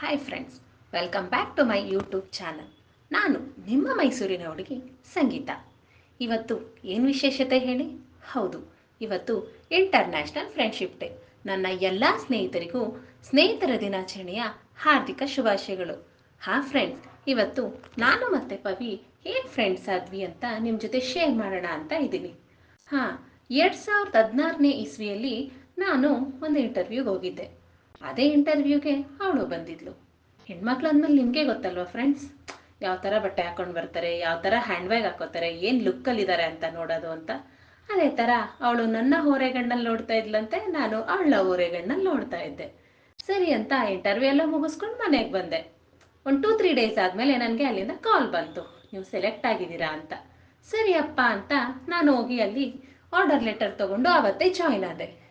Hi friends welcome back to my YouTube channel ನಾನು ನಿಮ್ಮ ಮೈಸೂರಿನ ಹುಡುಗಿ ಸಂಗೀತ. ಇವತ್ತು ಏನು ವಿಶೇಷತೆ ಹೇಳಿ? ಹೌದು, ಇವತ್ತು ಇಂಟರ್ನ್ಯಾಷನಲ್ ಫ್ರೆಂಡ್ಶಿಪ್ ಡೇ ನನ್ನ ಎಲ್ಲ ಸ್ನೇಹಿತರಿಗೂ ಸ್ನೇಹಿತರ ದಿನಾಚರಣೆಯ ಹಾರ್ದಿಕ ಶುಭಾಶಯಗಳು. ಹಾ ಫ್ರೆಂಡ್ಸ್ ಇವತ್ತು ನಾನು ಮತ್ತು ಪವಿ ಹೇಗೆ ಫ್ರೆಂಡ್ಸ್ ಆದ್ವಿ ಅಂತ ನಿಮ್ಮ ಜೊತೆ ಶೇರ್ ಮಾಡೋಣ ಅಂತ ಇದ್ದೀನಿ. ಹಾಂ, ಎರಡು ಸಾವಿರದ ಹದಿನಾರನೇ ಇಸ್ವಿಯಲ್ಲಿ ನಾನು ಒಂದು ಇಂಟರ್ವ್ಯೂಗೆ ಹೋಗಿದ್ದೆ. ಅದೇ ಇಂಟರ್ವ್ಯೂಗೆ ಅವಳು ಬಂದಿದ್ಲು. ಹೆಣ್ಮಕ್ಳು ಅಂದಮೇಲೆ ನಿಮಗೆ ಗೊತ್ತಲ್ವಾ ಫ್ರೆಂಡ್ಸ್ ಯಾವ ಥರ ಬಟ್ಟೆ ಹಾಕೊಂಡು ಬರ್ತಾರೆ, ಯಾವ ಥರ ಹ್ಯಾಂಡ್ ಬ್ಯಾಗ್ ಹಾಕೋತಾರೆ, ಏನು ಲುಕ್ಕಲ್ಲಿದ್ದಾರೆ ಅಂತ ನೋಡೋದು ಅಂತ. ಅದೇ ಥರ ಅವಳು ನನ್ನ ಹೋರೆಗಣ್ಣಲ್ಲಿ ನೋಡ್ತಾ ಇದ್ಲಂತೆ, ನಾನು ಅವಳ ಹೋರೆಗಣ್ಣಲ್ಲಿ ನೋಡ್ತಾ ಇದ್ದೆ. ಸರಿ ಅಂತ ಇಂಟರ್ವ್ಯೂ ಎಲ್ಲ ಮುಗಿಸ್ಕೊಂಡು ಮನೆಗೆ ಬಂದೆ. ಒಂದು ಟೂ ತ್ರೀ ಡೇಸ್ ಆದಮೇಲೆ ನನಗೆ ಅಲ್ಲಿಂದ ಕಾಲ್ ಬಂತು. ನೀವು ಸೆಲೆಕ್ಟ್ ಆಗಿದ್ದೀರಾ ಅಂತ. ಸರಿಯಪ್ಪ ಅಂತ ನಾನು ಹೋಗಿ ಅಲ್ಲಿ ಆರ್ಡರ್ ಲೆಟರ್ ತಗೊಂಡು ಆವತ್ತೇ ಜಾಯ್ನ್ ಆದೆ.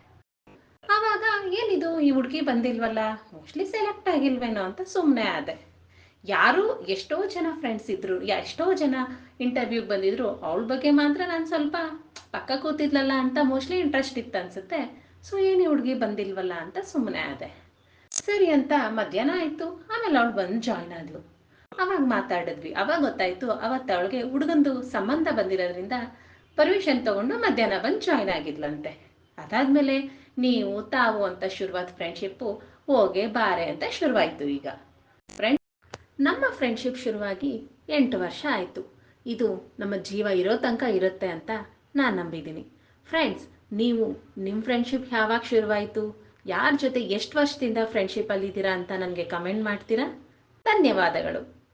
ಆವಾಗ ಏನಿದು, ಈ ಹುಡುಗಿ ಬಂದಿಲ್ವಲ್ಲ? ಮೋಸ್ಟ್ಲಿ ಸೆಲೆಕ್ಟ್ ಆಗಿಲ್ವೇನೋ ಅಂತ ಸುಮ್ಮನೆ ಆದೆ. ಯಾರು ಎಷ್ಟೋ ಜನ ಫ್ರೆಂಡ್ಸ್ ಇದ್ರು ಎಷ್ಟೋ ಜನ ಇಂಟರ್ವ್ಯೂಗೆ ಬಂದಿದ್ರು, ಅವಳ ಬಗ್ಗೆ ಮಾತ್ರ ನಾನು ಸ್ವಲ್ಪ ಪಕ್ಕ ಕೂತಿದ್ಲಲ್ಲ ಅಂತ ಮೋಸ್ಟ್ಲಿ ಇಂಟ್ರೆಸ್ಟ್ ಇತ್ತು ಅನ್ಸುತ್ತೆ. ಸೊ ಏನು ಹುಡುಗಿ ಬಂದಿಲ್ವಲ್ಲ ಅಂತ ಸುಮ್ಮನೆ ಆದೆ. ಸರಿ ಅಂತ ಮಧ್ಯಾಹ್ನ ಆಯಿತು, ಆಮೇಲೆ ಅವಳು ಬಂದು ಜಾಯ್ನ್ ಆದ್ಲು. ಅವಾಗ ಮಾತಾಡಿದ್ವಿ. ಅವಾಗ ಗೊತ್ತಾಯ್ತು, ಅವತ್ತು ಅವಳಿಗೆ ಹುಡುಗಂದು ಸಂಬಂಧ ಬಂದಿರೋದ್ರಿಂದ ಪರ್ಮಿಷನ್ ತಗೊಂಡು ಮಧ್ಯಾಹ್ನ ಬಂದು ಜಾಯ್ನ್ ಆಗಿದ್ಲಂತೆ. ಅದಾದ್ಮೇಲೆ ನೀವು ತಾವು ಅಂತ ಶುರುವಾದ ಫ್ರೆಂಡ್ಶಿಪ್ಪು ಹೋಗೆ ಬಾರೆ ಅಂತ ಶುರುವಾಯಿತು ಈಗ. ಫ್ರೆಂಡ್ ನಮ್ಮ ಫ್ರೆಂಡ್ಶಿಪ್ ಶುರುವಾಗಿ ಎಂಟು ವರ್ಷ ಆಯಿತು. ಇದು ನಮ್ಮ ಜೀವ ಇರೋ ತನಕ ಇರುತ್ತೆ ಅಂತ ನಾನು ನಂಬಿದ್ದೀನಿ. ಫ್ರೆಂಡ್ಸ್ ನೀವು ನಿಮ್ಮ ಫ್ರೆಂಡ್ಶಿಪ್ ಯಾವಾಗ ಶುರುವಾಯಿತು? ಯಾರ ಜೊತೆ ಎಷ್ಟು ವರ್ಷದಿಂದ ಫ್ರೆಂಡ್ಶಿಪ್ಪಲ್ಲಿದ್ದೀರಾ ಅಂತ ನನಗೆ ಕಮೆಂಟ್ ಮಾಡ್ತೀರಾ? ಧನ್ಯವಾದಗಳು.